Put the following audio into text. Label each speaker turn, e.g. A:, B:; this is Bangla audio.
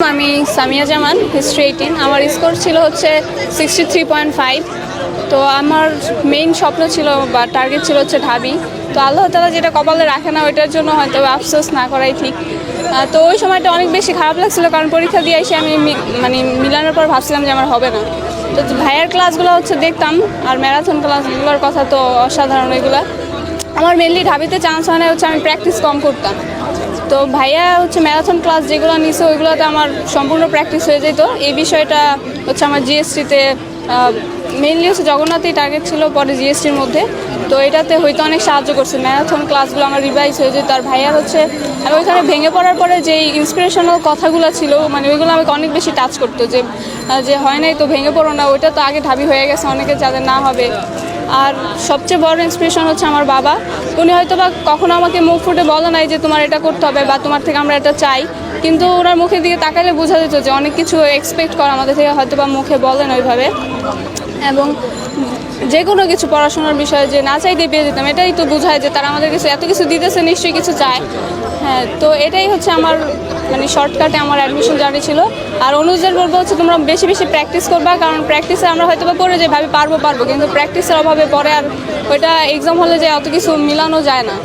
A: আমি সামিয়া জামান হিস্ট্রি এইটিন আমার স্কোর ছিল হচ্ছে সিক্সটি থ্রি পয়েন্ট ফাইভ তো আমার মেইন স্বপ্ন ছিল বা টার্গেট ছিল হচ্ছে ঢাবি। তো আল্লাহ তালা যেটা কপালে রাখে না, ওইটার জন্য হয়তো আফসোস না করাই ঠিক। তো ওই সময়টা অনেক বেশি খারাপ লাগছিল, কারণ পরীক্ষা দিয়ে এসে আমি মানে মিলানোর পর ভাবছিলাম যে আমার হবে না। তো ভাইয়ার ক্লাসগুলো হচ্ছে দেখতাম, আর ম্যারাথন ক্লাসগুলোর কথা তো অসাধারণ এগুলা। আমার মেনলি ঢাবিতে চান্স হয় না, হচ্ছে আমি প্র্যাকটিস কম করতাম। তো ভাইয়া হচ্ছে ম্যারাথন ক্লাস যেগুলো নিছে, ওইগুলোতে আমার সম্পূর্ণ প্র্যাকটিস হয়ে যেত। এই বিষয়টা হচ্ছে আমার জিএসটিতে মেইনলি হচ্ছে জগন্নাথই টার্গেট ছিল পরে জিএসটির মধ্যে। তো এটাতে হয়তো অনেক সাহায্য করছে। ম্যারাথন ক্লাসগুলো আমার রিভাইজ হয়ে যেত। আর ভাইয়ার হচ্ছে, আমি ওইখানে ভেঙে পড়ার পরে যে ইন্সপিরেশনাল কথাগুলো ছিল মানে ওইগুলো আমাকে অনেক বেশি টাচ করতো যে যে হয় নাই তো ভেঙে পড়ো না, ওইটা তো আগে ঢাবি হয়ে গেছে, অনেকে যাদের না হবে আর সবচেয়ে বড় ইন্সপিরেশন হচ্ছে আমার বাবা। উনি হয়তো বা কখনো আমাকে মুখ ফুটে বলে নাই যে তোমার এটা করতে হবে বা তোমার থেকে আমরা এটা চাই। কিন্তু ওনার মুখের দিকে তাকালে বোঝা যেত যে অনেক কিছু এক্সপেক্ট করা আমাদের থেকে হয়তো বা মুখে বলেন ওইভাবে। এবং যে কোনো কিছু পড়াশোনার বিষয়ে যে না চাইতে পেয়ে যেতাম, এটাই তো বোঝায় যে তারা আমাদের কিছু এত কিছু দিতেছে, নিশ্চয়ই কিছু চায়। তো এটাই হচ্ছে আমার মানে শর্টকাটে আমার অ্যাডমিশন জার্নি ছিল। আর অনুজদের বলব হচ্ছে তোমরা বেশি বেশি প্র্যাকটিস করবা, কারণ প্র্যাকটিসে আমরা হয়তো বা পড়ে যে ভাবি পারব পারব, কিন্তু প্র্যাকটিসের অভাবে পরে আর ওইটা এক্সাম হলে যে অত কিছু মিলানো যায় না।